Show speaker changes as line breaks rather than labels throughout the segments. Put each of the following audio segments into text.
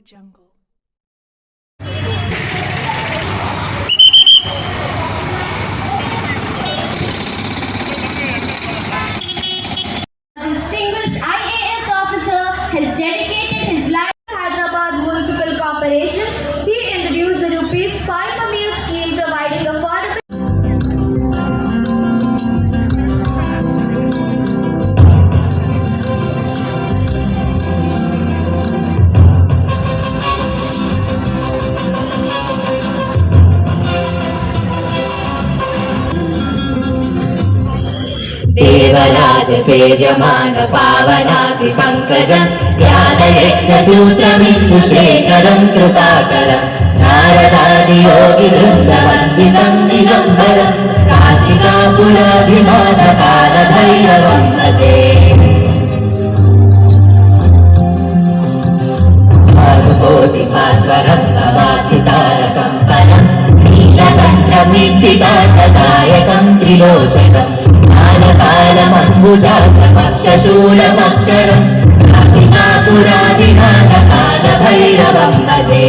jungle.
మంగళాచ సేవ్యమాన పావనాకి పంకజం వ్యాధయజ్ఞసూత్రమిందు శేఖరం కృపాకరం నారదాది యోగి బృందవందితం నిలంబరం కాశికాపురాధినాథ కాలభైరవం భజే. కోటి భాస్వరం భవాతి తారకం పరం నీలకంఠమిక్షిదాయకం త్రిలోచకం कालकालमम्बुजाक्षशूलमक्षरम् नासिकापुरादिनाथकालभैरवं भजे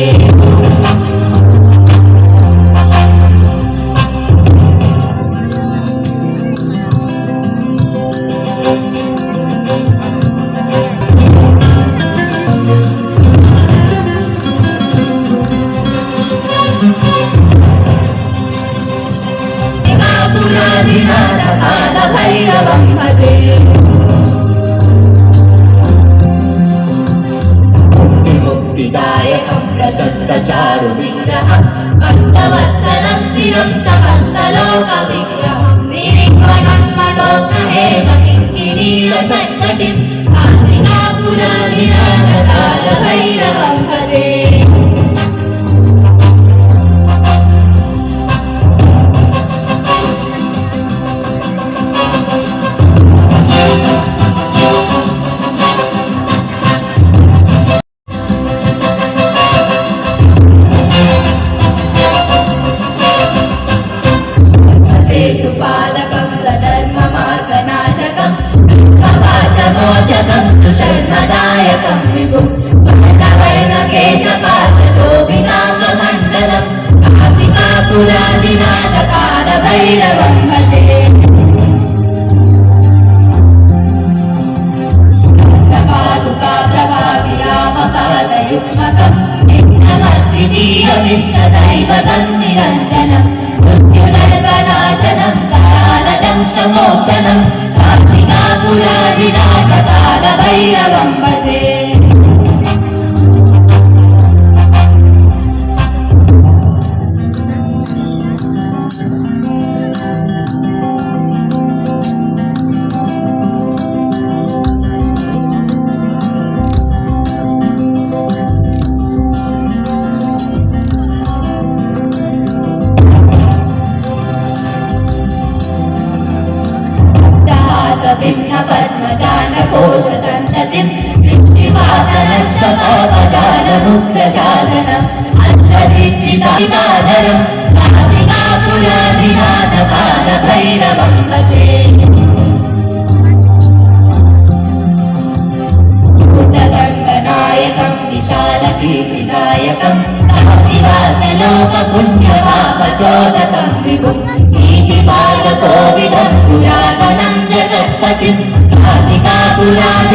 పుణ్యపాపశోదకం విభుం. నీతి మార్గకోవిదం పురాతనందగణపతిం కాశికాపురాధినాథకాల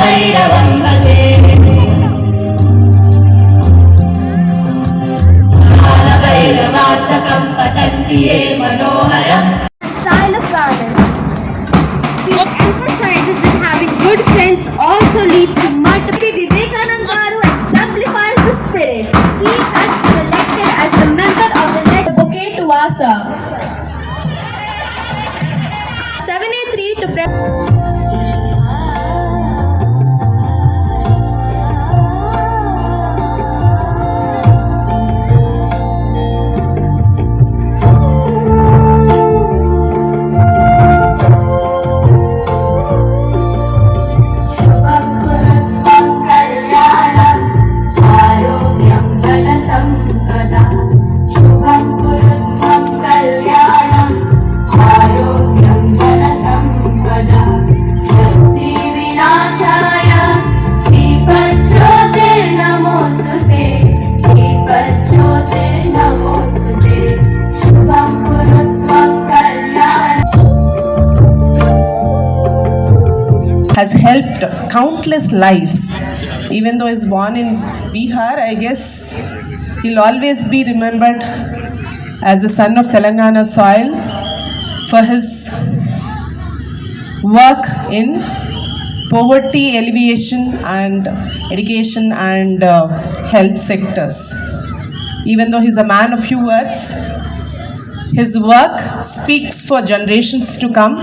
భైరవం భజే కాలభైరవాస్తకం పతంతి ఏ
lives. Even though he's born in Bihar, I guess he'll always be remembered as a son of Telangana soil for his work in poverty alleviation and education and uh, health sectors. Even though he's a man of few words, his work speaks for generations to come.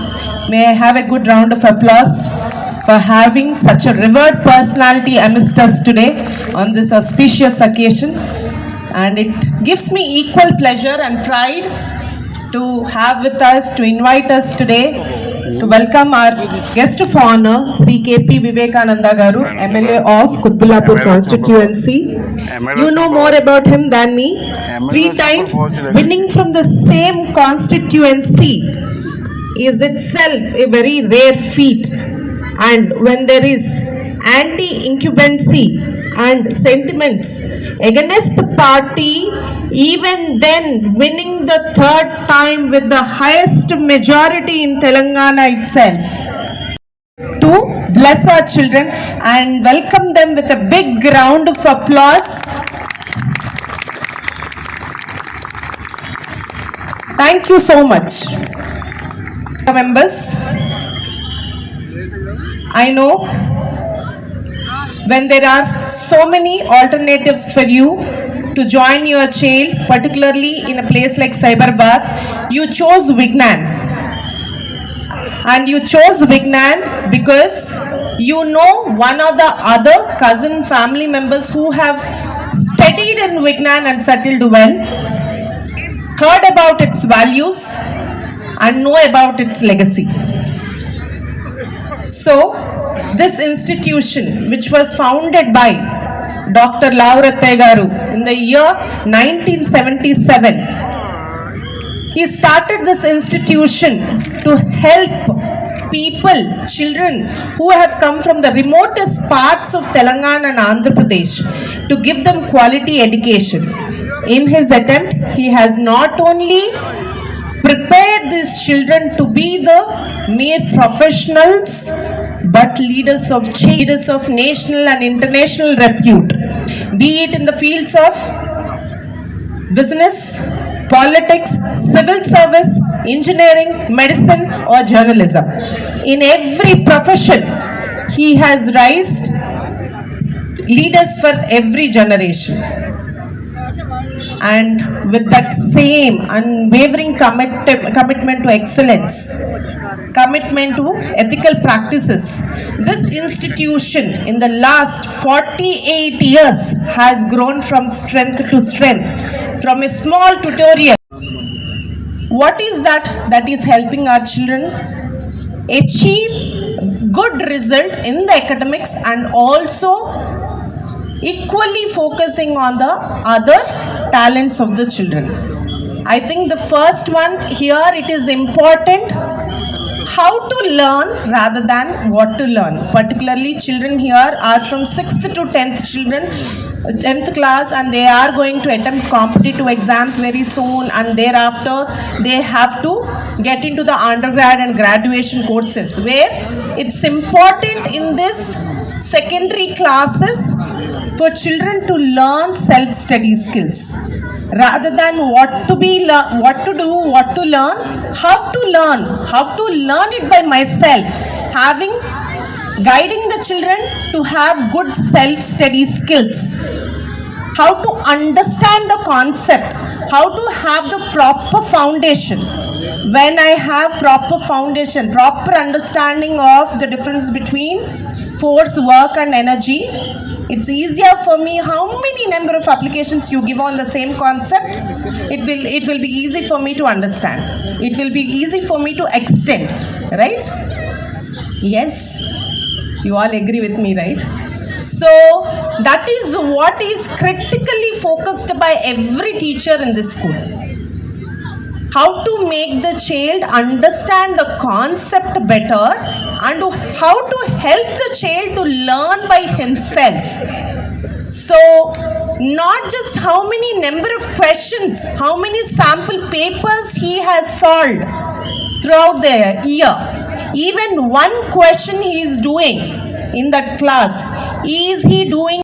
May I have a good round of applause for having such a revered personality amidst us today on this auspicious occasion. And it gives me equal pleasure and pride to have with us, to invite us today to welcome our guest of honor, Sri KP Vivekananda Garu, MLA of Kutbulapur constituency. You know more about him than me. Three times winning from the same constituency is itself a very rare feat. And when there is anti-incumbency and sentiments against the party, even then winning the third time with the highest majority in Telangana itself to bless our children and welcome them with a big round of applause. Thank you so much. Members, I know when there are so many alternatives for you to join your child, particularly in a place like Cyberbath, you chose Vignan. And you chose Vignan because you know one or the other cousin family members who have studied in Vignan and settled well, heard about its values, and know about its legacy. So, this institution, which was founded by Dr. Lauratte Garu in the year 1977, he started this institution to help people, children who have come from the remotest parts of Telangana and Andhra Pradesh to give them quality education. In his attempt, he has not only prepared these children to be the mere professionals but leaders of change, leaders of national and international repute, be it in the fields of business, politics, civil service, engineering, medicine, or journalism. In every profession, he has raised leaders for every generation. And with that same unwavering commit- commitment to excellence, commitment to ethical practices, this institution in the last 48 years has grown from strength to strength, from a small tutorial what is that that is helping our children achieve good result in the academics and also equally focusing on the other talents of the children. I think the first one here it is important how to learn rather than what to learn. Particularly children here are from 6th to 10th children 10th class and they are going to attempt competitive exams very soon and thereafter they have to get into the undergrad and graduation courses where it's important in this secondary classes for children to learn self study skills. Rather than what to be what to do what to learn how to learn how to learn it by myself. Having guiding the children to have good self study skills. How to understand the concept. How to have the proper foundation. When i have proper foundation proper understanding of the difference between force work and energy it's easier for me how many number of applications you give on the same concept. It will it will be easy for me to understand. It will be easy for me to extend right? Yes. You all agree with me right? So that is what is critically focused by every teacher in this school how to make the child understand the concept better and how to help the child to learn by himself. So not just how many number of questions how many sample papers he has solved throughout the year. Even one question he is doing in that class, is he doing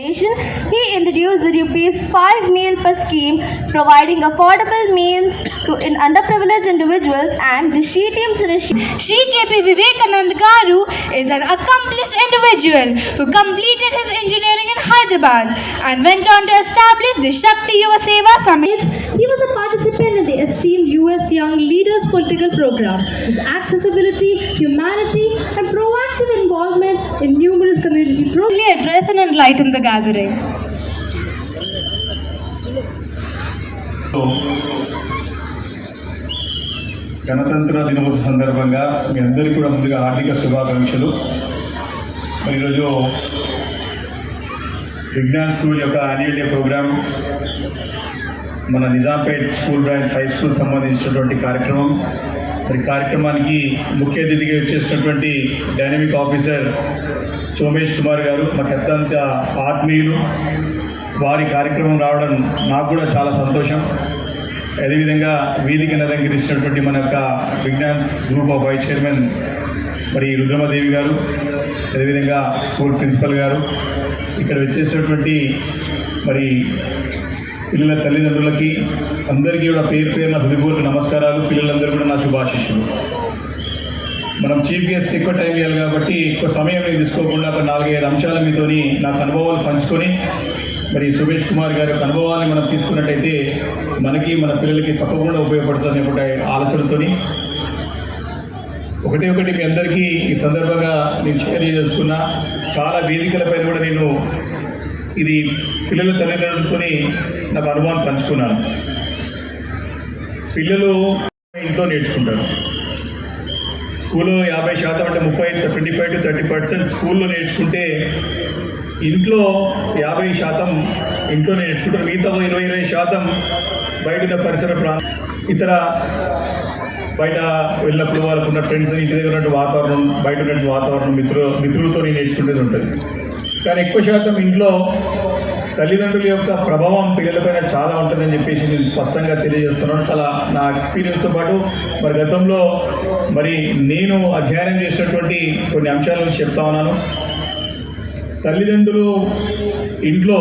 He introduced the rupees 5 meal per scheme, providing affordable meals to in underprivileged individuals and the She Teams initiative.
KP Vivekanand Garu is an accomplished individual who completed his engineering in Hyderabad and went on to establish the Shakti Yuva Seva Summit.
He was a participant in the esteemed US Young Leaders Political Program. His accessibility, humanity, and proactive involvement in numerous community programs.
address and enlighten the gathering.
గణతంత్ర దినోత్సవ సందర్భంగా మీ అందరికీ కూడా ముందుగా ఆర్థిక శుభాకాంక్షలు మరి ఈరోజు విజ్ఞాన్ స్కూల్ యొక్క యాన్యువల్ డే ప్రోగ్రామ్ మన Nizampet school branch high school సంబంధించినటువంటి కార్యక్రమం మరి కార్యక్రమానికి ముఖ్య అతిథిగా వచ్చేసినటువంటి డైనమిక్ ఆఫీసర్ సోమేష్ కుమార్ గారు మాకు అత్యంత ఆత్మీయులు. వారి కార్యక్రమం రావడం నాకు కూడా చాలా సంతోషం. అదేవిధంగా వేదిక అలంకరించినటువంటి మన యొక్క Vignan group of vice chairman మరి రుద్రమదేవి గారు అదేవిధంగా స్కూల్ ప్రిన్సిపల్ గారు. ఇక్కడ వచ్చేసినటువంటి మరి పిల్లల తల్లిదండ్రులకి అందరికీ కూడా పేరు పేరున హృదయపూర్వక నమస్కారాలు. పిల్లలందరూ కూడా నా శుభాశిష్యులు మనం చీఫ్ గెస్ట్ ఎక్కువ టైం ఇవ్వాలి కాబట్టి ఎక్కువ సమయం నేను తీసుకోకుండా ఒక నాలుగైదు అంశాల మీతోని నాకు అనుభవాలు పంచుకొని మరి సురేష్ కుమార్ గారి యొక్క అనుభవాన్ని మనం తీసుకున్నట్టయితే మనకి మన పిల్లలకి తప్పకుండా ఉపయోగపడుతుంది ఒకటి ఆలోచనతోని. ఒకటి ఒకటి మీ అందరికీ ఈ సందర్భంగా నేను షేర్ చేస్తున్నా. చాలా వేదికలపైన కూడా నేను ఇది పిల్లల తల్లిదండ్రులతోని నాకు అనుభవాన్ని పంచుకున్నాను. పిల్లలు ఇంట్లో నేర్చుకుంటారు. స్కూల్లో యాభై శాతం అంటే ముప్పై twenty five to thirty percent స్కూల్లో నేర్చుకుంటే ఇంట్లో యాభై శాతం ఇంట్లో నేర్చుకుంటారు. మిగతా ఇరవై ఇరవై శాతం బయట పరిసర ప్రాంత ఇతర బయట వెళ్ళినప్పుడు వాళ్ళకు ఉన్న ఫ్రెండ్స్ ఇంటి దగ్గర ఉన్నట్టు వాతావరణం బయట ఉన్నట్టు వాతావరణం మిత్రులు మిత్రులతో నేర్చుకునేది ఉంటుంది. కానీ ఎక్కువ శాతం ఇంట్లో తల్లిదండ్రుల యొక్క ప్రభావం పిల్లలపైన చాలా ఉంటుందని చెప్పేసి నేను స్పష్టంగా తెలియజేస్తున్నాను. చాలా నా ఎక్స్పీరియన్స్తో పాటు మరి గతంలో మరి నేను అధ్యయనం చేసినటువంటి కొన్ని అంశాల గురించి చెప్తా ఉన్నాను. తల్లిదండ్రులు ఇంట్లో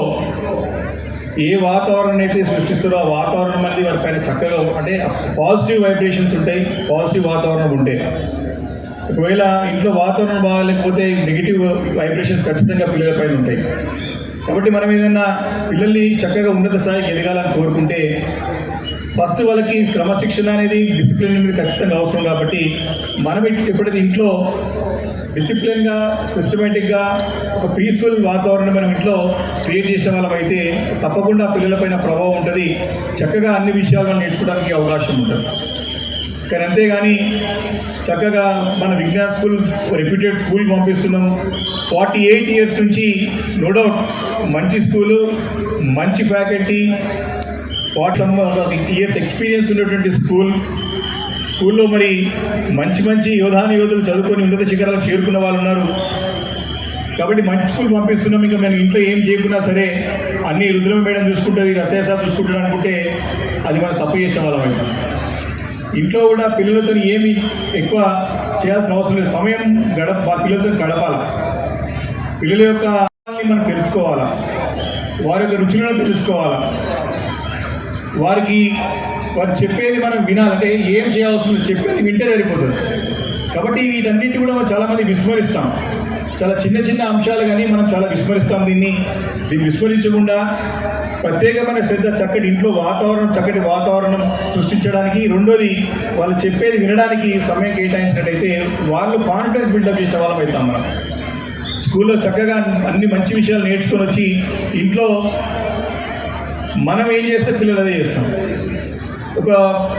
ఏ వాతావరణం అయితే సృష్టిస్తారో ఆ వాతావరణం అనేది వారి పైన చక్కగా అంటే పాజిటివ్ వైబ్రేషన్స్ ఉంటాయి పాజిటివ్ వాతావరణం ఉంటాయి ఒకవేళ ఇంట్లో వాతావరణం బాగాలేకపోతే నెగిటివ్ వైబ్రేషన్స్ ఖచ్చితంగా పిల్లల పైన ఉంటాయి. కాబట్టి మనం ఏదైనా పిల్లల్ని చక్కగా ఉన్నత స్థాయికి ఎదగాలని కోరుకుంటే ఫస్ట్ వాళ్ళకి క్రమశిక్షణ అనేది డిసిప్లిన్ అనేది ఖచ్చితంగా అవసరం కాబట్టి మనం ఎప్పుడైతే ఇంట్లో డిసిప్లిన్గా సిస్టమేటిక్గా ఒక పీస్ఫుల్ వాతావరణం మనం ఇంట్లో క్రియేట్ చేసిన వాళ్ళం అయితే తప్పకుండా పిల్లలపైన ప్రభావం ఉంటుంది. చక్కగా అన్ని విషయాలు నేర్చుకోవడానికి అవకాశం ఉంటుంది. కానీ అంతేగాని చక్కగా మన విజ్ఞాన్ స్కూల్ రెప్యూటెడ్ స్కూల్ పంపిస్తున్నాం. ఫార్టీ ఎయిట్ ఇయర్స్ నుంచి నో డౌట్ మంచి స్కూలు మంచి faculty what some years experience ఉన్నటువంటి స్కూల్. స్కూల్లో మరి మంచి మంచి యోధాని యోధులు చదువుకొని ఉన్నత శిఖరాలకు చేరుకున్న వాళ్ళు ఉన్నారు. కాబట్టి మంచి స్కూల్ పంపిస్తున్నాం. ఇంకా మేము ఇంట్లో ఏం చేయకున్నా సరే అన్ని రుద్రమ మేడం చూసుకుంటుంది రతేసాబ్ చూసుకుంటాడు అనుకుంటే అది మనం తప్పు చేసిన వాళ్ళం అవుతాం ఇంట్లో కూడా పిల్లలతో ఏమి ఎక్కువ చేయాల్సిన అవసరం లేదు. సమయం గడప పిల్లలతో గడపాలి? పిల్లల యొక్క మనం తెలుసుకోవాలా? వారి యొక్క రుచులను తెలుసుకోవాలా? వారికి వారు చెప్పేది మనం వినాలంటే ఏం చేయాల్సి ఉంది చెప్పేది వింటే సరిపోతుంది. కాబట్టి వీటన్నిటి కూడా మనం చాలామంది విస్మరిస్తాం. చాలా చిన్న చిన్న అంశాలు కానీ మనం చాలా విస్మరిస్తాం దీన్ని. దీన్ని విస్మరించకుండా ప్రత్యేకమైన శ్రద్ధ చక్కటి ఇంట్లో వాతావరణం చక్కటి వాతావరణం సృష్టించడానికి. రెండోది వాళ్ళు చెప్పేది వినడానికి సమయం కేటాయించినట్టయితే వాళ్ళు కాన్ఫిడెన్స్ బిల్డప్ చేసిన వాళ్ళం అవుతాం మనం. స్కూల్లో చక్కగా అన్ని మంచి విషయాలు నేర్చుకొని వచ్చి ఇంట్లో మనం ఏం చేస్తే పిల్లలు అదే చేస్తాం. ఒక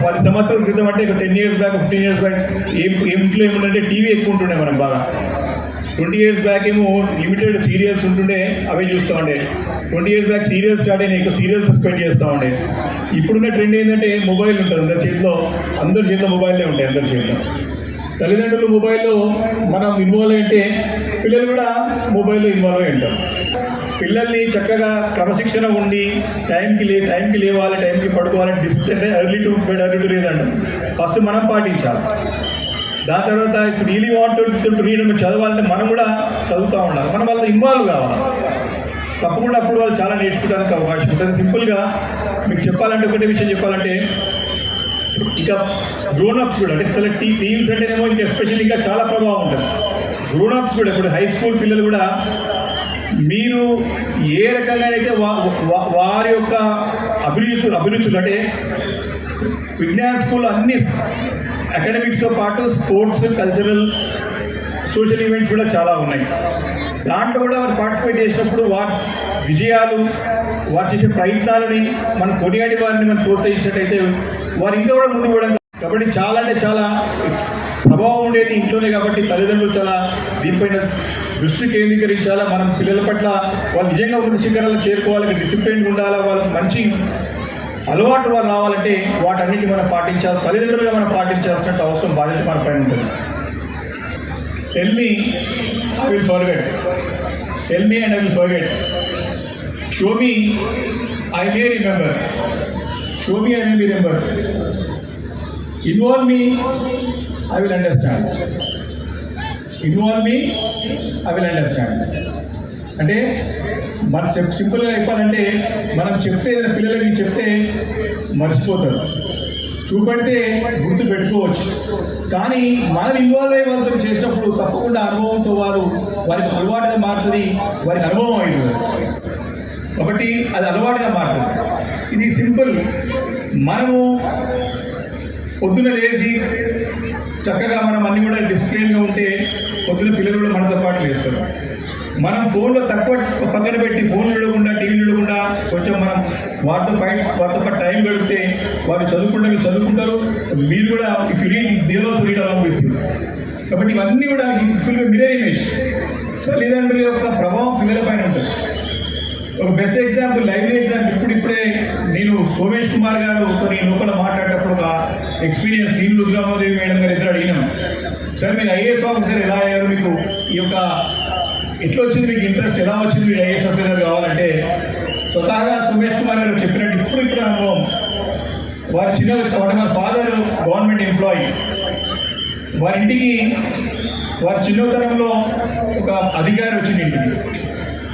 పది సంవత్సరాల క్రితం అంటే ఒక ten years back fifteen years back ఏం ఇంట్లో ఏముందంటే టీవీ ఎక్కువ ఉంటుండే మనకు బాగా. ట్వంటీ ఇయర్స్ బ్యాక్ ఏమో లిమిటెడ్ సీరియల్స్ ఉంటుండే అవే చూస్తూ ఉండే. Twenty years back serials start అయినా ఎక్కువ సీరియల్స్ సస్పెండ్ చేస్తూ ఉండే. ఇప్పుడున్న ట్రెండ్ ఏంటంటే మొబైల్ ఉంటుంది అందరి చేతిలో అందరి చేతిలో మొబైల్లే ఉంటాయి అందరి చేతిలో. తల్లిదండ్రులు మొబైల్లో మనం ఇన్వాల్వ్ అయితే పిల్లలు కూడా మొబైల్లో ఇన్వాల్వ్ అయి ఉంటారు. పిల్లల్ని చక్కగా క్రమశిక్షణ ఉండి టైంకి లే టైంకి లేవాలి టైంకి పడుకోవాలి డిసిప్లిన్ అంటే early to bed early to లేదండి ఫస్ట్ మనం పాటించాలి. దాని తర్వాత if really want to read చదవాలంటే మనం కూడా చదువుతూ ఉండాలి. మనం వాళ్ళతో ఇన్వాల్వ్ కావాలి. తప్పకుండా అప్పుడు వాళ్ళు చాలా నేర్చుకోవడానికి అవకాశం ఉంటుంది. సింపుల్గా మీకు చెప్పాలంటే ఒకటే విషయం చెప్పాలంటే ఇక గ్రోనప్స్ కూడా అంటే అసలు టీ టీన్స్ అంటేనేమో ఇంకా ఎస్పెషల్లీ ఇంకా చాలా ప్రభావం ఉంటుంది. గ్రోనప్స్ కూడా ఇప్పుడు హై స్కూల్ పిల్లలు కూడా మీరు ఏ రకంగా అయితే వా వా- వారి యొక్క అభిరుచులు అభిరుచులు అంటే విజ్ఞాన స్కూల్ అన్ని అకాడమిక్స్తో పాటు స్పోర్ట్స్ కల్చరల్ సోషల్ ఈవెంట్స్ కూడా చాలా ఉన్నాయి. దాంట్లో కూడా వారు పార్టిసిపేట్ చేసినప్పుడు వారి విజయాలు వారు చేసే ప్రయత్నాలని మనం కొనియాడి వారిని మనం ప్రోత్సహించినట్టయితే వారు ఇంకా కూడా ముందుకు పోవడం కాబట్టి చాలా అంటే చాలా ప్రభావం ఉండేది ఇంట్లోనే కాబట్టి తల్లిదండ్రులు చాలా దీనిపైన దృష్టి కేంద్రీకరించాలా మనం పిల్లల పట్ల వాళ్ళు నిజంగా ఉన్నత శిఖరాలు చేరుకోవాలి డిసిప్లిన్ ఉండాలా వాళ్ళకి మంచి అలవాటు వాళ్ళు రావాలంటే వాటన్నిటి మనం పాటించాలి తల్లిదండ్రులుగా మనం పాటించాల్సిన అవసరం బాధ్యత మన పైన ఉంటుంది. Tell me I will forget tell me and I will forget show me I may remember show me I may remember involve me I will understand involve me I will understand అంటే మన సింప్ సింపుల్గా చెప్పాలంటే మనం చెప్తే పిల్లలకి చెప్తే మర్చిపోతారు. చూపెడితే గుర్తు పెట్టుకోవచ్చు. కానీ మనం ఇన్వాల్వ్ అయ్యే వాళ్ళతో చేసినప్పుడు తప్పకుండా అనుభవంతో వారు వారికి అలవాటుగా మారుతుంది వారికి అనుభవం అవుతుంది. కాబట్టి అది అలవాటుగా మారుతుంది. ఇది సింపుల్ మనము పొద్దున లేచి చక్కగా మనం అన్ని కూడా డిసిప్లిన్గా ఉంటే పొద్దున పిల్లలు కూడా మనతో పాటు లేస్తారు. మనం ఫోన్లో తక్కువ పక్కన పెట్టి ఫోన్ చూడకుండా టీవీలు చూడకుండా కొంచెం మనం వాటితో పైన వాటితో పాటు టైం గడిపితే వారు చదువుకుంటే మీరు చదువుకుంటారు. మీరు కూడా if you read they'll also read along with కాబట్టి ఇవన్నీ కూడా ఫుల్ మిరర్ ఇమేజ్ తల్లిదండ్రుల యొక్క ప్రభావం పిల్లల పైన ఉంటుంది. ఒక బెస్ట్ ఎగ్జాంపుల్ లైవ్ ఎగ్జాంపుల్ ఇప్పుడు ఇప్పుడే నేను సోమేష్ కుమార్ గారు కొన్ని లోపల మాట్లాడేటప్పుడు ఒక ఎక్స్పీరియన్స్ నేను దుర్గామాదేవి మేడం గారు ఇద్దరు అడిగినాం. సార్ మీరు ఐఏఎస్ ఆఫీసర్ ఎలా అయ్యారు? మీకు ఈ యొక్క ఎట్లా వచ్చింది మీకు ఇంట్రెస్ట్ ఎలా వచ్చింది మీరు ఐఏఎస్ ఆఫీసర్ కావాలంటే? స్వతహాగా సుమేష్ కుమార్ గారు చెప్పినట్టు ఇప్పుడు ఇప్పుడు అనుభవం. వారి చిన్న వారి వారి ఫాదర్ గవర్నమెంట్ ఎంప్లాయీ వారి ఇంటికి వారి చిన్నతనంలో ఒక అధికారి వచ్చింది ఇంటికి.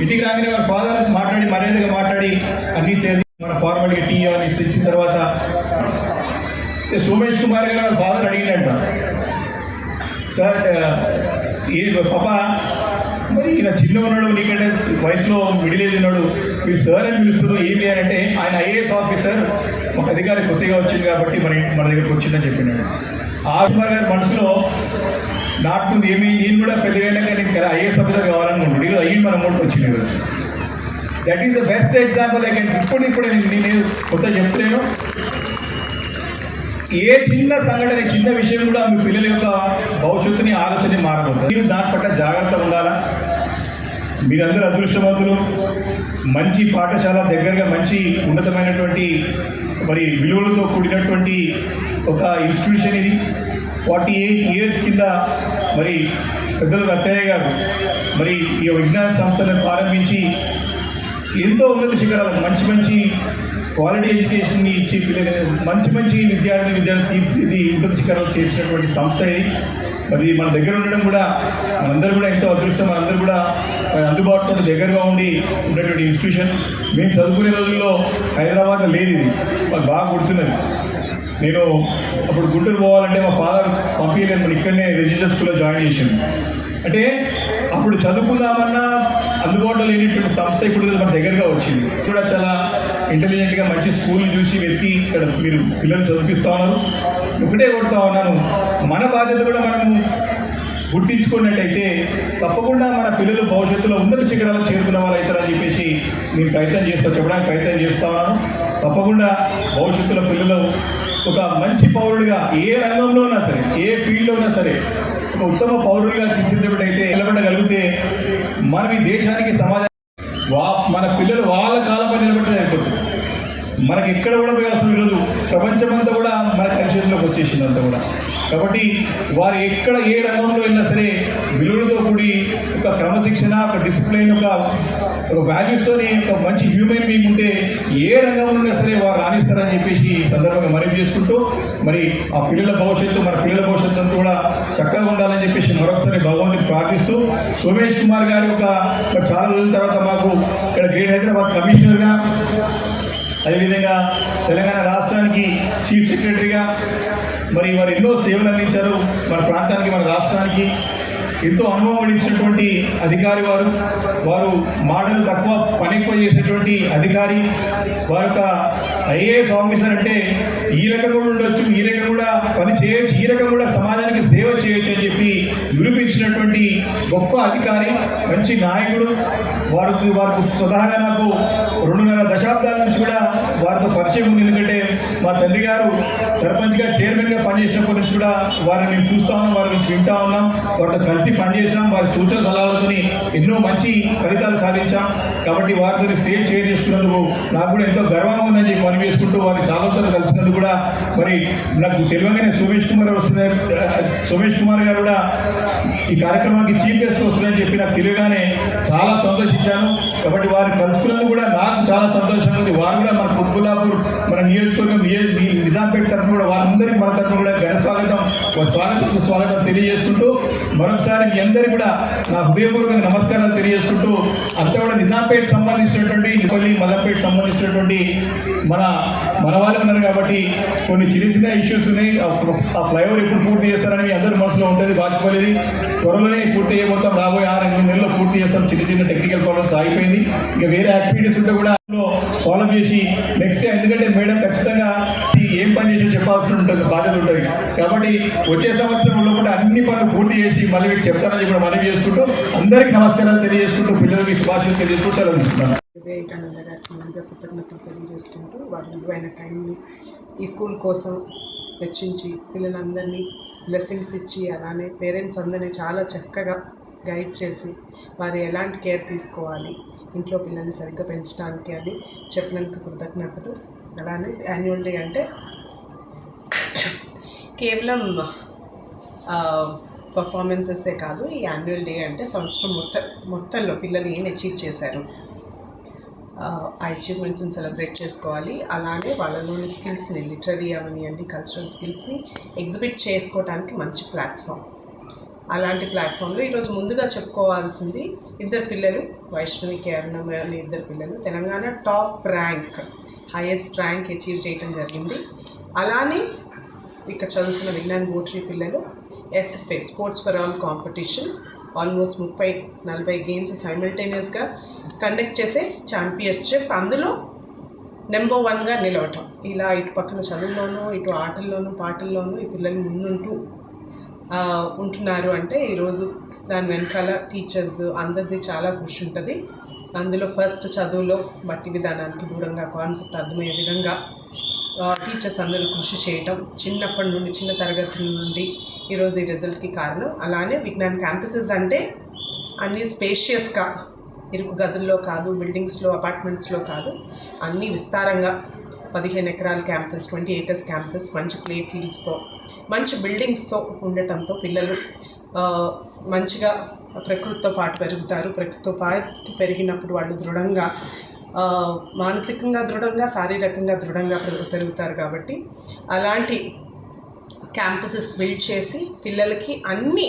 ఇంటికి రాగానే వారి ఫాదర్ మాట్లాడి మర్యాదగా మాట్లాడి అన్ని చేసి మన ఫార్మల్గా టీ అని ఇచ్చిన తర్వాత సోమేష్ కుమార్ గారు వాళ్ళ ఫాదర్ అడిగినట్ట సార్ ఏ పాప మరి ఈయన చిన్న ఉన్నాడు నీకంటే వయసులో మిడిల్ ఏజ్ ఉన్నాడు మీరు సార్ అని పిలుస్తున్నారు ఏమి అని అంటే ఆయన ఐఏఎస్ ఆఫీసర్ ఒక అధికారి కొద్దిగా వచ్చింది కాబట్టి మన మన దగ్గరకు వచ్చిందని చెప్పినాడు. ఆ గారి మనసులో నాటుతుంది ఏమి నేను కూడా పెద్దగా అయినాక నేను కదా ఐఏఎస్ ఆఫీసర్ కావాలనుకుంటున్నాడు ఇది అయ్యి మన అమౌంట్ వచ్చింది కదా that is the best example I ఇప్పుడు ఇప్పుడు నేను నేను కొత్త చెప్తున్నాను. ఏ చిన్న సంఘటన చిన్న విషయం కూడా మీ పిల్లల యొక్క భవిష్యత్తుని ఆలోచన మారబోతుంది మీరు దాని పట్ల జాగ్రత్త ఉండాలా? మీరందరూ అదృష్టవంతులు. మంచి పాఠశాల దగ్గరగా మంచి ఉన్నతమైనటువంటి మరి విలువలతో కూడినటువంటి ఒక ఇన్స్టిట్యూషన్ ఇది. ఫార్టీ ఎయిట్ ఇయర్స్ కింద మరి పెద్దలు అత్తయ్య గారు మరి ఈ విజ్ఞాన సంస్థను ప్రారంభించి ఎంతో ఉన్నత శిఖరాలకు మంచి మంచి క్వాలిటీ ఎడ్యుకేషన్ని ఇచ్చి మంచి మంచి విద్యార్థి విద్యార్థి తీర్చిది ఉన్నత శిఖరాలు చేసినటువంటి సంస్థ ఇది. మరి మన దగ్గర ఉండడం కూడా మనందరూ కూడా ఎంతో అదృష్టం మనందరూ కూడా మరి అందుబాటులో దగ్గరగా ఉండి ఉన్నటువంటి ఇన్స్టిట్యూషన్ మేము చదువుకునే రోజుల్లో హైదరాబాద్ లేదు ఇది. మాకు బాగా గుర్తున్నది. నేను అప్పుడు గుంటూరు పోవాలంటే మా ఫాదర్ పంపించలేదు మన ఇక్కడనే రెసిడెన్షియల్ స్కూల్లో జాయిన్ చేసింది అంటే అప్పుడు చదువుకుందామన్నా అందుబాటులో లేనిటువంటి సంస్థ ఇప్పుడు మన దగ్గరగా వచ్చింది. కూడా చాలా ఇంటెలిజెంట్గా మంచి స్కూల్ని చూసి వెతికి ఇక్కడ మీరు పిల్లలు చదివిస్తూ ఉన్నారు. ఒకటే కొడతా ఉన్నాను. మన బాధ్యత కూడా మనము గుర్తించుకున్నట్టయితే తప్పకుండా మన పిల్లలు భవిష్యత్తులో ఉన్నత శిఖరాలకు చేరుకున్న వాళ్ళు అవుతారని చెప్పేసి నేను ప్రయత్నం చేస్తా చెప్పడానికి ప్రయత్నం చేస్తా ఉన్నాను. తప్పకుండా భవిష్యత్తులో పిల్లలు ఒక మంచి పౌరుడిగా ఏ రంగంలో ఉన్నా సరే ఏ ఫీల్డ్లో ఉన్నా సరే ఒక ఉత్తమ పౌరుడిగా తీర్చిదిద్దబడైతే నిలబడగలిగితే మనం ఈ దేశానికి సమాజం వా మన పిల్లలు వాళ్ళ కాలంపై నిలబడితే అయిపోతుంది మనకి ఎక్కడ కూడా ప్రయాసం లేదు. ప్రపంచమంతా కూడా మన పరిస్థితుల్లోకి వచ్చేసింది అంతా కూడా. కాబట్టి వారు ఎక్కడ ఏ రంగంలో వెళ్ళినా సరే విలువలతో కూడి ఒక క్రమశిక్షణ ఒక డిసిప్లైన్ ఒక ఒక వాల్యూస్తోని ఒక మంచి హ్యూమన్ బీయింగ్ ఉంటే ఏ రంగంలో ఉన్నా సరే వారు రాణిస్తారని చెప్పేసి ఈ సందర్భంగా మనవి చేసుకుంటూ మరి ఆ పిల్లల భవిష్యత్తు మన పిల్లల భవిష్యత్తు అంతా కూడా చక్కగా ఉండాలని చెప్పేసి మరొకసారి భగవంతుని ప్రార్థిస్తూ సోమేష్ కుమార్ గారి ఒక చాలా రోజుల తర్వాత మాకు ఇక్కడ గ్రేట్ హైదరాబాద్ కమిషనర్గా అదేవిధంగా తెలంగాణ రాష్ట్రానికి చీఫ్ సెక్రటరీగా మరి వారు ఎన్నో సేవలు అందించారు. మన ప్రాంతానికి మన రాష్ట్రానికి ఎంతో అనుభవం ఇచ్చినటువంటి అధికారి వారు. వారు మాటలు తక్కువ పని ఎక్కువ చేసినటువంటి అధికారి. వారి యొక్క ఐఏఎస్ ఆఫీసర్ అంటే ఈ రకం కూడా ఉండొచ్చు ఈ రకం కూడా పని చేయొచ్చు ఈ రకం కూడా సమాజానికి సేవ చేయొచ్చు అని చెప్పి నిరూపించినటువంటి గొప్ప అధికారి మంచి నాయకుడు. వారికి వారికి స్వతహాగా నాకు రెండున్నర దశాబ్దాల నుంచి కూడా పరిచయం ఉంది ఎందుకంటే మా తండ్రి గారు సర్పంచ్గా చైర్మన్గా పనిచేసినప్పటి నుంచి కూడా వారిని మేము చూస్తా ఉన్నాం వారిని వింటా ఉన్నాం వారితో కలిసి పనిచేసినాం వారి సూచన సలహాలతో ఎన్నో మంచి ఫలితాలు సాధించాం. కాబట్టి వారితో స్టేజ్ షేర్ చేసుకున్నందుకు నాకు కూడా ఎంతో గర్వంగా ఉందని చెప్పి పని చేసుకుంటూ వారిని చాలాతో కలిసినందుకు కూడా మరి నాకు తెలియగానే సోమేష్ కుమార్ వస్తున్నారు. సోమేష్ కుమార్ గారు కూడా ఈ కార్యక్రమానికి చీఫ్ గెస్ట్ వస్తున్నారని చెప్పి నాకు తెలియగానే చాలా సంతోషించాను. కాబట్టి వారిని కలుసుకున్నందుకు కూడా నాకు చాలా సంతోషంగా ఉంది. వారు కూడా మన కుత్బుల్లాపూర్ మన నియోజకవర్గం నియో- నిజాంపేట తరఫున కూడా వారందరికీ మన తరఫున కూడా ఘన స్వాగతం. వారి స్వాగతం సుస్వాగతం తెలియజేసుకుంటూ మరొకసారి మీ అందరికీ కూడా నా హృదయపూర్వక నమస్కారాలు తెలియజేసుకుంటూ అంతా కూడా నిజాంపేట సంబంధించినటువంటి నిపల్లి మల్లంపేట సంబంధించినటువంటి మన మన వాళ్ళు ఉన్నారు కాబట్టి కొన్ని చిన్న చిన్న ఇష్యూస్ ఉన్నాయి. ఆ ఆ ఫ్లైఓవర్ ఎప్పుడు పూర్తి చేస్తారని మీ అందరి మనసులో ఉంటుంది వాచిపోలేదు త్వరలోనే పూర్తి చేయబోతాం. రాబోయే ఆరు ఎనిమిది నెలల్లో పూర్తి చేస్తాం. చిన్న చిన్న టెక్నికల్ ప్రాబ్లమ్స్ ఆగిపోయింది. ఇంకా వేరే యాక్టివిటీస్ ఉంటే కూడా ఫాలో చేసి నెక్స్ట్ ఎందుకంటే మేడం ఖచ్చితంగా ఏం పని చేసి చెప్పాల్సి ఉంటుంది బాధ్యత ఉంటుంది. కాబట్టి వచ్చే సంవత్సరంలో కూడా అన్ని పనులు పూర్తి చేసి మళ్ళీ మీకు చెప్తానని కూడా మనవి చేసుకుంటూ అందరికీ నమస్కారాలు తెలియజేసుకుంటూ పిల్లలకి శుభాషలు తెలియజేసుకుంటూ సెలవు
కృతజ్ఞతలు తెలియజేసుకుంటూ వారి విలువైన టైంని ఈ స్కూల్ కోసం వెచ్చించి పిల్లలందరినీ బ్లెస్సింగ్స్ ఇచ్చి అలానే పేరెంట్స్ అందరినీ చాలా చక్కగా గైడ్ చేసి వారు ఎలాంటి కేర్ తీసుకోవాలి ఇంట్లో పిల్లల్ని సరిగ్గా పెంచడానికి అని చెప్పినందుకు కృతజ్ఞతలు. అలానే యాన్యువల్ డే అంటే కేవలం పర్ఫార్మెన్సెసే కాదు ఈ యాన్యువల్ డే అంటే సంవత్సరం మొత్తం మొత్తంలో పిల్లలు ఏం అచీవ్ చేశారు? ఆ అచీవ్మెంట్స్ని సెలబ్రేట్ చేసుకోవాలి. అలానే వాళ్ళలోని స్కిల్స్ని లిటరీ అవనివ్వండి కల్చరల్ స్కిల్స్ని ఎగ్జిబిట్ చేసుకోవడానికి మంచి ప్లాట్ఫామ్ అలాంటి ప్లాట్ఫామ్లో ఈరోజు ముందుగా చెప్పుకోవాల్సింది ఇద్దరు పిల్లలు వైష్ణవి కేరణం అనే ఇద్దరు పిల్లలు Telangana top rank highest rank achieve చేయడం జరిగింది. అలానే ఇక్కడ చదువుతున్న విజ్ఞాన్ బోట్రీ పిల్లలు SFA sports for all competition almost ముప్పై నలభై గేమ్స్ సైమిల్టేనియస్గా కండక్ట్ చేసే ఛాంపియన్షిప్. అందులో నెంబర్ వన్గా నిలవటం. ఇలా ఇటు పక్కన చదువుల్లోనూ ఇటు ఆటల్లోనూ పాటల్లోనూ ఈ పిల్లలు ముందుంటూ ఉంటున్నారు అంటే ఈరోజు దాని వెనకాల టీచర్స్ అందరిది చాలా కృషి ఉంటుంది. అందులో ఫస్ట్ చదువులో మట్టి విధానానికి దూరంగా కాన్సెప్ట్ అర్థమయ్యే విధంగా టీచర్స్ అందరూ కృషి చేయటం చిన్నప్పటి నుండి చిన్న తరగతుల నుండి ఈరోజు ఈ రిజల్ట్కి కారణం. అలానే విజ్ఞాన్ క్యాంపసెస్ అంటే అన్నీ స్పేషియస్గా ఇరుకు గదుల్లో కాదు బిల్డింగ్స్లో అపార్ట్మెంట్స్లో కాదు అన్నీ విస్తారంగా పదిహేను ఎకరాల క్యాంపస్ ట్వంటీ ఏకర్స్ క్యాంపస్ మంచి ప్లే ఫీల్డ్స్తో మంచి బిల్డింగ్స్తో ఉండటంతో పిల్లలు మంచిగా ప్రకృతితో పాటు పెరుగుతారు. ప్రకృతితో పాటు పెరిగినప్పుడు వాళ్ళు దృఢంగా మానసికంగా దృఢంగా శారీరకంగా దృఢంగా పెరుగు- పెరుగుతారు కాబట్టి అలాంటి క్యాంపసెస్ బిల్డ్ చేసి పిల్లలకి అన్ని